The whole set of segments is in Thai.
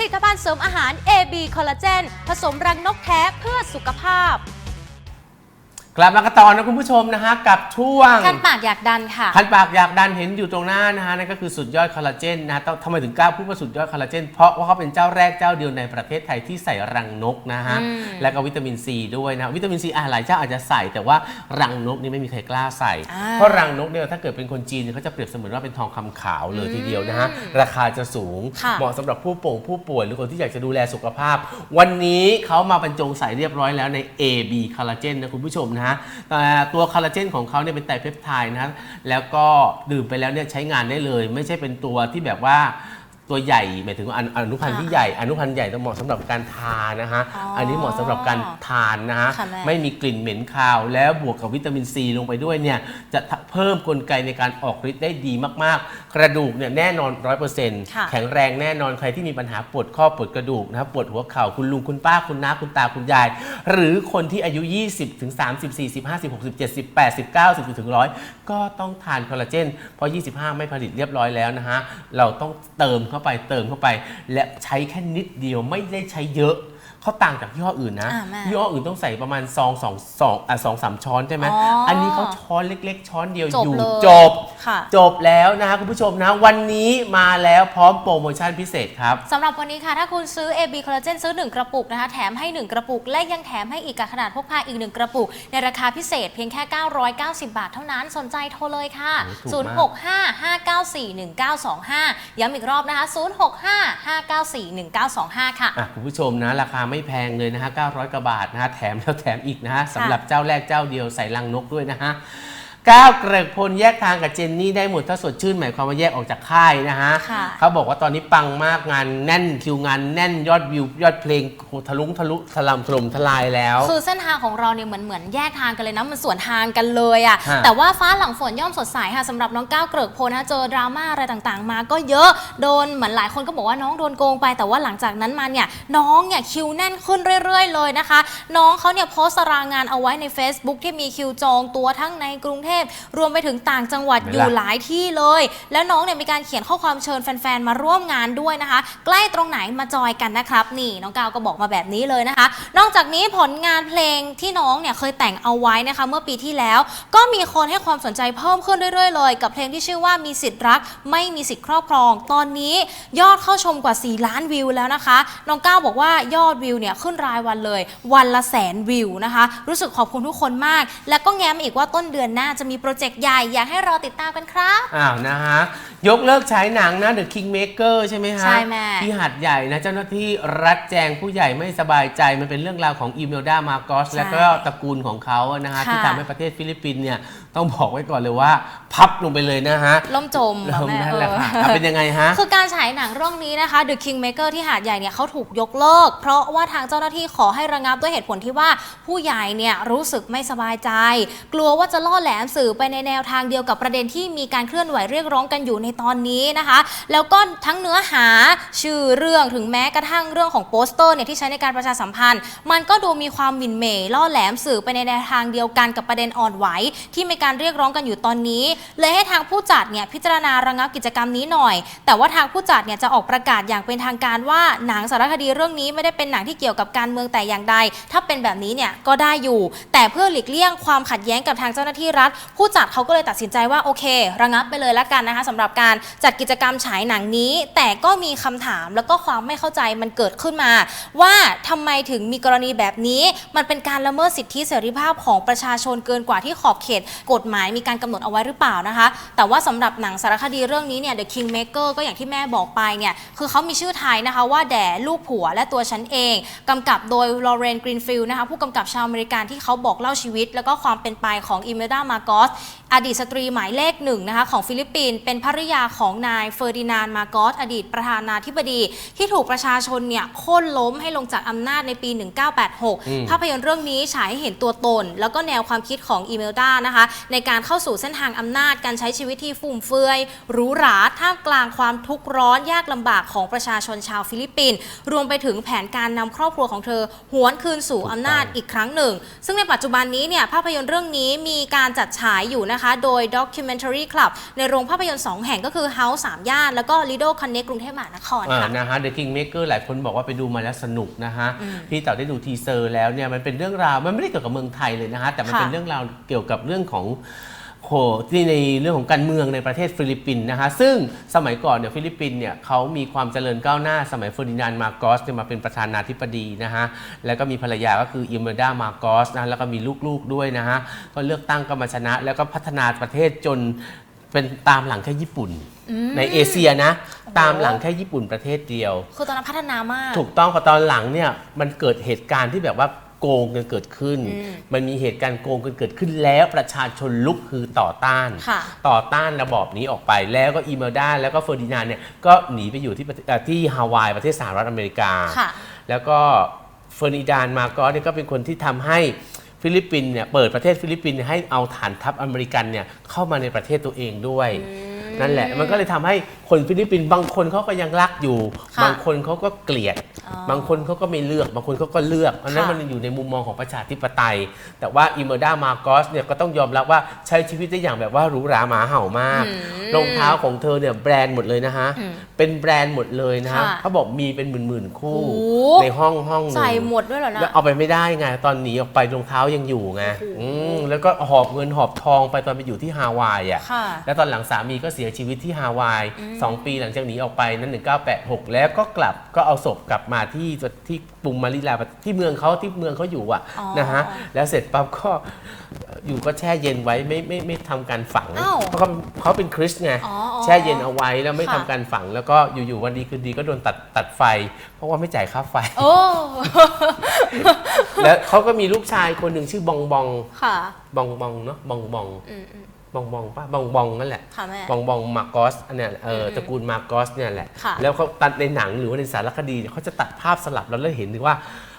ผลิตภัณฑ์เสริมอาหาร AB คอลลาเจนผสมรังนกแท้เพื่อสุขภาพ กลับมากันต่อนะคุณผู้ชมนะฮะกับช่วงคันปากอยากดันค่ะ คันปากอยากดันเห็นอยู่ตรงหน้านะฮะนั่นก็คือสุดยอดคอลลาเจนนะฮะต้องทำไมถึงกล้าพูดว่าสุดยอดคอลลาเจนเพราะว่าเขาเป็นเจ้าแรกเจ้าเดียวในประเทศไทยที่ใส่รังนกนะฮะอืม แล้วก็วิตามินซีด้วยนะวิตามินซีอะหลายเจ้าอาจจะใส่แต่ว่ารังนกนี่ไม่มีใครกล้าใส่อ่าเพราะรังนกเนี่ยถ้าเกิดเป็นคนจีนเนี่ยเขาจะเปรียบเสมือนว่าเป็นทองคำขาวเลยทีเดียวนะฮะราคาจะสูงค่ะ เหมาะสำหรับผู้ป่งผู้ป่วยหรือคนที่อยากจะดูแลสุขภาพ วันนี้เขามาบรรจงใส่เรียบร้อยแล้วใน AB คอลลาเจนนะคุณผู้ชมนะฮะแต่ตัวคอลลาเจนของเขาเนี่ยเป็นไตรเพปไทด์นะฮะแล้วก็ดื่มไปแล้วเนี่ยใช้งานได้เลย ไม่ใช่เป็นตัวที่แบบว่า ตัวใหญ่หมายถึงว่าอนุอนุพันธ์ที่ใหญ่อนุพันธ์ใหญ่ต้องเหมาะสำหรับการทานนะฮะอ๋ออัอันนี้เหมาะสำหรับการทานนะฮะค่ะแม่ ไม่มีกลิ่นเหม็นคาว แล้วบวกกับวิตามินซีลงไปด้วยเนี่ยจะเพิ่มกลไกในการออกฤทธิ์ได้ดีมากๆ กระดูกเนี่ยแน่นอน100%ค่ะ แข็งแรงแน่นอนใครที่มีปัญหาปวดข้อปวดกระดูกนะครับปวดหัวเข่าคุณลุงคุณป้าคุณน้าคุณตาคุณยาย หรือคนที่อายุ 20ถึง30 40 50 60 70 80 90ถึง100 ก็ต้องทานคอลลาเจนเพราะ 25 ไม่ผลิตเรียบร้อยแล้วนะฮะเราต้องเติมเข้าไปเติมเข้าไป และใช้แค่นิดเดียวไม่ได้ใช้เยอะ เขาต่างจากยี่ห้ออื่นนะ อ่าแม่ยี่ห้ออื่นต้องใส่ประมาณซองสองสองอะสองสามช้อนใช่ไหมอ๋ออัอันนี้เขาช้อนเล็ก ๆ ช้อนเดียวจบอยู่เลยจบ ค่ะ จบแล้วนะคะคุณผู้ชมนะ วันนี้มาแล้วพร้อมโปรโมชั่นพิเศษครับ สำหรับวันนี้ค่ะ ถ้าคุณซื้อ AB คอลลาเจนซื้อ 1 กระปุกนะคะ แถมให้ 1 กระปุก และยังแถมให้อีกกับขนาดพกพาอีก 1 กระปุก ในราคาพิเศษเพียงแค่ 990 บาทเท่านั้นสนใจโทรเลยค่ะ โอ้ถูกมาก0655941925 ย้ำอีกรอบนะคะ 0655941925 ค่ะ อะคุณผู้ชมนะ ราคาไม่แพงเลยนะฮะ900กว่าบาทนะฮะแถมแล้วแถมอีกนะฮะสำหรับเจ้าแรกเจ้าเดียวใส่ลังนกด้วยนะฮะ ก้าวเกริกพลแยกทางกับเจนนี่ได้หมดถ้าสดชื่นหมายความว่าแยกออกจากค่ายนะฮะค่ะ เขาบอกว่าตอนนี้ปังมากงานแน่นคิวงานแน่นยอดวิวยอดเพลงโหทะลุงทะลุทะลำถล่มทลายแล้ว คือเส้นทางของเราเนี่ยเหมือนเหมือนแยกทางกันเลยนะมันสวนทางกันเลยอะฮะแต่ว่าฟ้าหลังฝนย่อมสดใสค่ะสำหรับน้องก้าวเกริกพลนะเจอดราม่าอะไรต่างๆ มาก็เยอะโดนเหมือนหลายคนก็บอกว่าน้องโดนโกงไป แต่ว่าหลังจากนั้นมาเนี่ยน้องเนี่ยคิวแน่นขึ้นเรื่อย ๆ เลยนะคะ น้องเขาเนี่ยโพสต์ตารางงานเอาไว้ใน Facebook ที่มีคิวจองตัวทั้งในกรุงเทพรวมไปถึงต่างจังหวัดเห็นอยู่ล่ะหลายที่เลย แล้วน้องเนี่ยมีการเขียนข้อความเชิญแฟนๆมาร่วมงานด้วยนะคะ ใกล้ตรงไหนมาจอยกันนะครับ นี่น้องก้าวก็บอกมาแบบนี้เลยนะคะ นอกจากนี้ผลงานเพลงที่น้องเนี่ยเคยแต่งเอาไว้นะคะ เมื่อปีที่แล้ว ก็มีคนให้ความสนใจเพิ่มขึ้นเรื่อยๆ เลย กับเพลงที่ชื่อว่ามีสิทธิ์รัก ไม่มีสิทธิ์ครอบครอง ตอนนี้ยอดเข้าชมกว่า 4 ล้านวิวแล้วนะคะ น้องก้าวบอกว่ายอดวิวเนี่ยขึ้นรายวันเลย วันละแสนวิวนะคะ รู้สึกขอบคุณทุกคนมาก และก็แง้มอีกว่าต้นเดือนหน้าจะมีโปรเจกต์ใหญ่ อยากให้รอติดตามกันครับ อ้าวนะฮะ ยกเลิกฉายหนังนะ The Kingmaker ใช่ไหมฮะใช่แม่ ที่หัดใหญ่นะ เจ้าหน้าที่รัฐแจงผู้ใหญ่ไม่สบายใจ มันเป็นเรื่องราวของอีเมลดามาโกสใช่และก็ตระกูลของเขาอะนะฮะค่ะที่ทำให้ประเทศฟิลิปปินส์เนี่ยต้องบอกไว้ก่อนเลยว่า พับลงไปเลยนะฮะล่มจมเริ่มแม่นั่นแหละค่ะเอออะเป็นยังไงฮะ คือการฉายหนังเรื่องนี้นะคะ The Kingmaker ที่หาดใหญ่เนี่ยเขาถูกยกเลิก เพราะว่าทางเจ้าหน้าที่ขอให้ระงับด้วยเหตุผลที่ว่าผู้ใหญ่เนี่ยรู้สึกไม่สบายใจ กลัวว่าจะล่อแหลมสื่อไปในแนวทางเดียวกับประเด็นที่มีการเคลื่อนไหวเรียกร้องกันอยู่ในตอนนี้นะคะ แล้วก็ทั้งเนื้อหาชื่อเรื่องถึงแม้กระทั่งเรื่องของโปสเตอร์เนี่ยที่ใช้ในการประชาสัมพันธ์ มันก็ดูมีความหมิ่นเหม่ล่อแหลมสื่อไปในแนวทางเดียวกันกับประเด็นอ่อนไหวที่มีการเรียกร้องกันอยู่ตอนนี้ เลยให้ทางผู้จัดเนี่ยพิจารณาระงับกิจกรรมนี้หน่อย แต่ว่าทางผู้จัดเนี่ยจะออกประกาศอย่างเป็นทางการว่าหนังสารคดีเรื่องนี้ไม่ได้เป็นหนังที่เกี่ยวกับการเมืองแต่อย่างใด ถ้าเป็นแบบนี้เนี่ยก็ได้อยู่ แต่เพื่อหลีกเลี่ยงความขัดแย้งกับทางเจ้าหน้าที่รัฐ ผู้จัดเขาก็เลยตัดสินใจว่าโอเค ระงับไปเลยละกันนะคะสำหรับการจัดกิจกรรมฉายหนังนี้ แต่ก็มีคำถามแล้วก็ความไม่เข้าใจมันเกิดขึ้นมา ว่าทำไมถึงมีกรณีแบบนี้ มันเป็นการละเมิดสิทธิเสรีภาพของประชาชนเกินกว่าที่ขอบเขตกฎหมายมีการกำหนดเอาไว้หรือเปล่านะคะ แต่ว่าสำหรับหนังสารคดีเรื่องนี้เนี่ย The Kingmaker ก็อย่างที่แม่บอกไปเนี่ย คือเขามีชื่อไทยนะคะว่าแด่ลูกผัวและตัวฉันเองกำกับโดยลอเรนกรีนฟิลด์นะคะผู้กำกับชาวอเมริกันที่เขาบอกเล่าชีวิต แล้วก็ความเป็นไปของอิเมลดามาโกสอดีตสตรีหมายเลขหนึ่งนะคะของฟิลิปปินส์เป็นภริยาของนายเฟอร์ดินานด์มาโกสอดีตประธานาธิบดี ที่ถูกประชาชนเนี่ยโค่นล้มให้ลงจากอำนาจในปีอืม1986 ภาพยนตร์เรื่องนี้ฉายให้เห็นตัวตน แล้วก็แนวความคิดของอีเมลดานะคะในการเข้าสู่เส้นทางอำนาจการใช้ชีวิตที่ฟุ่มเฟือยหรูหราท่ามกลางความทุกข์ร้อนยากลำบากของประชาชนชาวฟิลิปปินส์รวมไปถึงแผนการนำครอบครัวของเธอ หวนคืนสู่อำนาจอีกครั้งหนึ่ง ซึ่งในปัจจุบันนี้เนี่ยภาพยนตร์เรื่องนี้มีการจัดฉายอยู่นะคะนะคะ โดย Documentary Club ในโรงภาพยนตร์ 2 แห่งก็คือ House 3ย่าน แล้วก็ Lido Connect กรุงเทพมหานครอ่าค่ะนะฮะ The Kingmaker หลายคนบอกว่าไปดูมาแล้วสนุกนะฮะ พี่เต๋อได้ดูทีเซอร์แล้วเนี่ยมันเป็นเรื่องราวมันไม่ได้เกี่ยวกับเมืองไทยเลยนะฮะแต่มันค่ะเป็นเรื่องราวเกี่ยวกับเรื่องของโหที่ในเรื่องของการเมืองในประเทศฟิลิปปินส์นะฮะซึ่งสมัยก่อนเนี่ยฟิลิปปินส์เนี่ยเขามีความเจริญก้าวหน้าสมัยเฟอร์ดินานด์มาโกสเนี่ยมาเป็นประธานาธิบดีนะฮะแล้วก็มีภรรยาก็คืออิเมดามาโกสนะแล้วก็มีลูกๆด้วยนะฮะก็เลือกตั้งก็มาชนะ แล้วก็พัฒนาประเทศจนเป็นตามหลังแค่ญี่ปุ่น ในเอเชียนะ ตามหลังแค่ญี่ปุ่นประเทศเดียว คือตอนนั้นพัฒนามาก ถูกต้องพอตอนหลังเนี่ยมันเกิดเหตุการณ์ที่แบบว่า โกงกันเกิดขึ้นอืมมันมีเหตุการณ์โกงกันเกิดขึ้นแล้วประชาชนลุกคือต่อต้านค่ะต่อต้านระบอบนี้ออกไปแล้วก็อีเมลดาแล้วก็เฟอร์ดินานด์เนี่ยก็หนีไปอยู่ที่ประเทศเอ่อที่ฮาวายประเทศสหรัฐอเมริกาค่ะแล้วก็เฟอร์ดินานด์มาโกสเนี่ยก็เป็นคนที่ทำให้ฟิลิปปินส์เนี่ยเปิดประเทศฟิลิปปินส์ให้เอาฐานทัพอเมริกันเนี่ยเข้ามาในประเทศตัวเองด้วย นั่นแหละมันก็เลยทำให้คนฟิลิปปินส์บางคนเขาก็ยังรักอยู่ค่ะบางคนเขาก็เกลียดอ๋อบางคนเขาก็ไม่เลือก บางคนเขาก็เลือกอันนั้นค่ะมันอยู่ในมุมมองของประชาธิปไตย แต่ว่าอิเมอร์ดามาโกสเนี่ยก็ต้องยอมรับว่าใช้ชีวิตได้อย่างแบบว่าหรูหราหมาเห่ามากอืมรองเท้าของเธอเนี่ยแบรนด์หมดเลยนะฮะอืมเป็นแบรนด์หมดเลยนะฮะค่ะเขาบอกมีเป็นหมื่นๆคู่โอ้โหในห้องห้องหนึ่งใส่หมดด้วยเหรอนะแล้วเอาไปไม่ได้ไงตอนหนีออกไปรองเท้ายังอยู่ไงโอ้โหอืมแล้วก็หอบเงินหอบทองไปตอนไปอยู่ที่ฮาวายอะค่ะแล้วตอนหลังสามีก็เสียชีวิตที่ฮาวาย 2 ปีหลังจากหนีออกไปนั้น 1986 แล้วก็กลับก็เอาศพกลับมาที่ที่กรุงมานิลาที่เมืองเขาที่เมืองเขาอยู่อะอ๋อนะฮะแล้วเสร็จปั๊บก็อยู่ก็แช่เย็นไว้ไม่ไม่ไม่ทำการฝังอ้าวเพราะเขาเขาเป็นคริสต์ไงอ๋ออ๋อแช่เย็นเอาไว้แล้วไม่ค่ะทำการฝัง แล้วก็อยู่ๆวันดีคืนดีก็โดนตัดตัดไฟ เพราะว่าไม่จ่ายค่าไฟโอ้แล้วเขาก็มีลูกชายคนหนึ่งชื่อบองบองค่ะบองบองเนาะบองบองอืมอืม บองบองป่ะบองบองนั่นแหละค่ะแม่ บองบองมาโกสอันเนี้ยเอออืมตระกูลมาโกสเนี่ยแหละ ค่ะ แล้วเขาตัดในหนังหรือว่าในสารคดีเนี่ยเขาจะตัดภาพสลับแล้วเราเห็นถึงว่า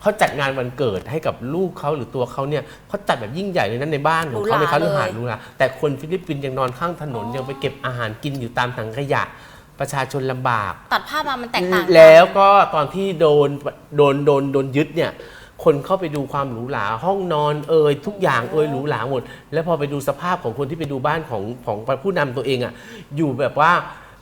เขาจัดงานวันเกิดให้กับลูกเขาหรือตัวเขาเนี่ยเขาจัดแบบยิ่งใหญ่เลยนั้นในบ้านของเขาในเขาหรือหาดรู้นะแต่คนฟิลิปปินส์ยังนอนข้างถนนยังไปเก็บอาหารกินอยู่ตามถังขยะประชาชนลำบาก ตัดภาพมามันแตกต่างกัน แล้วก็ตอนที่โดนโดนโดนโดนยึดเนี่ย คนเข้าไปดูความหรูหราห้องนอนเอ่ยทุกอย่างเอ่ยหรูหราหมด แล้วพอไปดูสภาพของคนที่ไปดูบ้านของของผู้นำตัวเองอะอยู่แบบว่า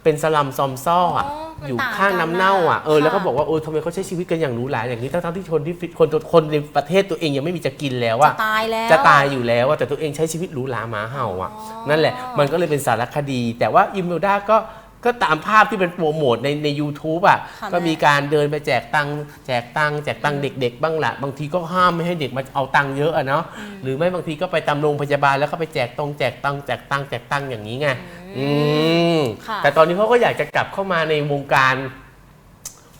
เป็นสลัมซอมซ่ออะอ๋อมันอยู่ต่างข้างน้ำเน่าอะกันเออ แล้วก็ค่ะ บอกว่าเออทำไมเขาใช้ชีวิตกันอย่างหรูหราอย่างนี้ ทั้งๆที่คนที่คนคนในประเทศตัวเองยังไม่มีจะกินแล้วจะอะ ตายแล้ว จะตายอยู่แล้วอะแต่ตัวเองใช้ชีวิตหรูหราหมาเห่าอะนั่นแหละมันก็เลยเป็นสารคดี แต่ว่าอิมเมลดาก็ ก็ตามภาพที่เป็นโปรโมทในใน u t u b e อะ ค่ะก็มีการเดินไปแจกตังค์แจกตังค์แจกตังค์เด็ก ๆ บ้างละบางทีก็ห้ามไม่ให้เด็กมาเอาตังค์เยอะอะเนาะหรือไม่บางทีก็ไปตามโรงพยาบาลแล้วก็ไปแจกตรงแจกตังค์แจกตังค์แจกตังค์อย่างนี้ไงอืมค่ะ แต่ตอนนี้เขาก็อยากจะกลับเข้ามาในวงการ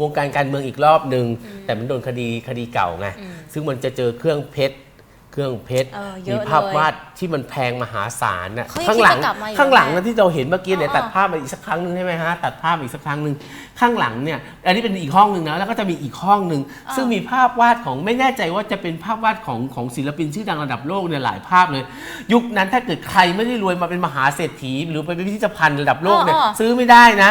วงการการเมืองอีกรอบหนึ่งแต่มันโดนคดีคดีเก่าไงอืมซึ่งมันจะเจอเครื่องเพชร เครื่องเพชร เออเยมีอะภาพเลยวาดที่มันแพงมหาศาลน่ะเขายังข้างหลังคิดจะกลับมาอยู่ข้างหลังไหมนั้นที่เราเห็นเมื่อกี้เนี่ยอ๋อตัดภาพมาอีกสักครั้งหนึ่งใช่ไหมฮะตัดภาพมาอีกสักครั้งหนึ่งข้างหลังเนี่ยอันนี้เป็นอีกห้องหนึ่งนะแล้วก็จะมีอีกห้องหนึ่งซึ่งมีภาพวาดของไม่แน่ใจว่าจะเป็นภาพวาดของของศิลปินชื่อดังระดับโลกเนี่ยหลายภาพเลย ยุคนั้นถ้าเกิดใครไม่ได้รวยมาเป็นมหาเศรษฐี หรือไปเป็นพิพิธภัณฑ์ระดับโลกเนี่ยอ๋อซื้อไม่ได้นะ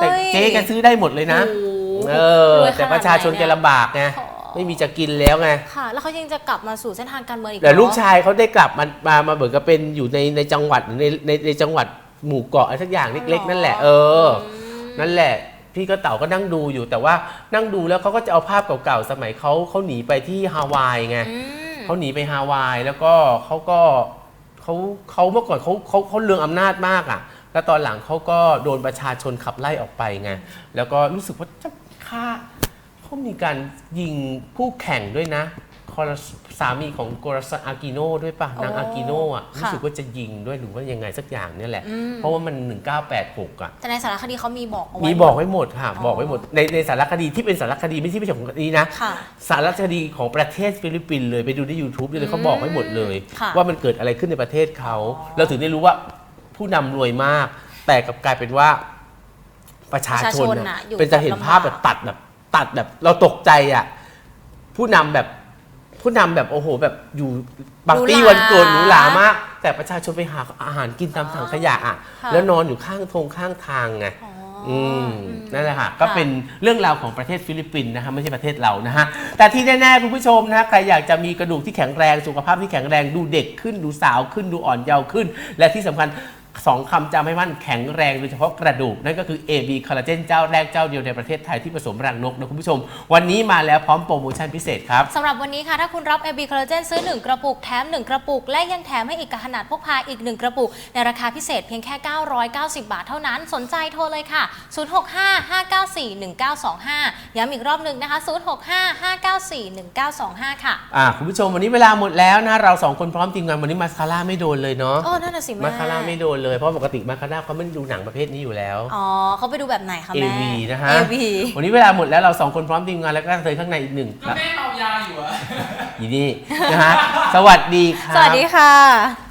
แต่เฮ้ย เจ๊แกซื้อได้หมดเลยนะ โอ้โหเออ รวยขนาดแต่ประชาชนไหนแกเนี่ยลำบากไงอ๋อ ไม่มีจะกินแล้วไงค่ะ แล้วเขายังจะกลับมาสู่เส้นทางการเมืองอีกแต่เหรอลูกชายเขาได้กลับมามามาเหมือนกับเป็นอยู่ในในจังหวัดหรือในในในจังหวัดหมู่เกาะอะไรสักอย่างเล็ก ๆ นั่นแหละเอออ นั่นแหละ พี่ก็เต่าก็นั่งดูอยู่แต่ว่านั่งดูแล้วเขาก็จะเอาภาพเก่าๆสมัยเขาเขาหนีไปที่ฮาวายไงอืมเขาหนีไปฮาวายแล้วก็เขาก็เขาเขาเมื่อก่อนเขาเขาเขาเรืองอำนาจมากอะ แล้วตอนหลังเขาก็โดนประชาชนขับไล่ออกไปไงแล้วก็รู้สึกว่าจะฆ่า เขามีการยิงคู่แข่งด้วยนะคอร์สามีของโกรซาอากิโนด้วยป่ะ นางอ๋ออากิโนอะค่ะรู้สึกว่าจะยิงด้วยหรือว่ายังไงสักอย่างเนี่ยแหละอืมเพราะว่ามัน 1986 อะ แต่ในสารคดีเขามีบอกเอาไว้ มีบอกไว้หมดค่ะอ๋อบอกไว้หมด ในในสารคดีที่เป็นสารคดีไม่ใช่ไม่ใช่ของคดีนะค่ะสารคดีของประเทศฟิลิปปินส์เลยไปดูใน YouTube ได้เลยเขาบอกไว้หมดเลยค่ะว่ามันเกิดอะไรขึ้นในประเทศเขาอ๋อเราถึงได้รู้ว่าผู้นำรวยมาก แต่กลับกลายเป็นว่าประชาชนประชาชนน่ะน่ะอยู่เป็นจะเห็นลำบากภาพแบบตัดแบบ ตัดแบบเราตกใจอะ ผู้นำแบบผู้นำแบบโอ้โห แบบอยู่ปาร์ตี้หรูหราวันเกิดหรูหรามาก แต่ประชาชนไปหาอาหารกินตามถังขยะอะค่ะ แล้วนอนอยู่ข้างทงข้างทางไง อ๋ออืมอืมนั่นแหละค่ะก็ค่ะเป็นเรื่องราวของประเทศฟิลิปปินส์นะฮะไม่ใช่ประเทศเรานะฮะแต่ที่แน่ๆคุณผู้ชมนะฮะใครอยากจะมีกระดูกที่แข็งแรงสุขภาพที่แข็งแรงดูเด็กขึ้นดูสาวขึ้นดูอ่อนเยาว์ขึ้น และที่สำคัญ สองคำจำให้มั่นแข็งแรงโดยเฉพาะกระดูก นั่นก็คือ AB คอลลาเจนเจ้าแรกเจ้าเดียวในประเทศไทยที่ผสมรังนกนะคุณผู้ชม วันนี้มาแล้วพร้อมโปรโมชั่นพิเศษครับ สำหรับวันนี้ค่ะ ถ้าคุณรับ AB Collagen ซื้อ 1 กระปุก แถม 1 กระปุก และยังแถมให้อีกกับขนาดพกพาอีก 1 กระปุก ในราคาพิเศษเพียงแค่ 990 บาทเท่านั้นสนใจโทรเลยค่ะ 065-594-1925 ย้ำอีกรอบหนึ่งนะคะ065-594-1925 ค่ะอ่าคุณผู้ชมวันนี้เวลาหมดแล้วนะเราสองคนพร้อมทีมงานวันนี้มาสคาร่าไม่โดนเลยเนาะโอ้นั่นน่ะสิแม่มาสคาร่าไม่โดนเลยเพราะปกติมาสคาร่าเขาไม่ได้ดูหนังประเภทนี้อยู่แล้ว อ๋อเขาไปดูแบบไหนคะแม่ AV นะฮะ AV วันนี้เวลาหมดแล้วเราสองคนพร้อมทีมงานแล้วก็เธอข้างในอีกหนึ่งก็แม่เมายาอยู่อะอีนี่นะฮะ สวัสดีครับ สวัสดีค่ะ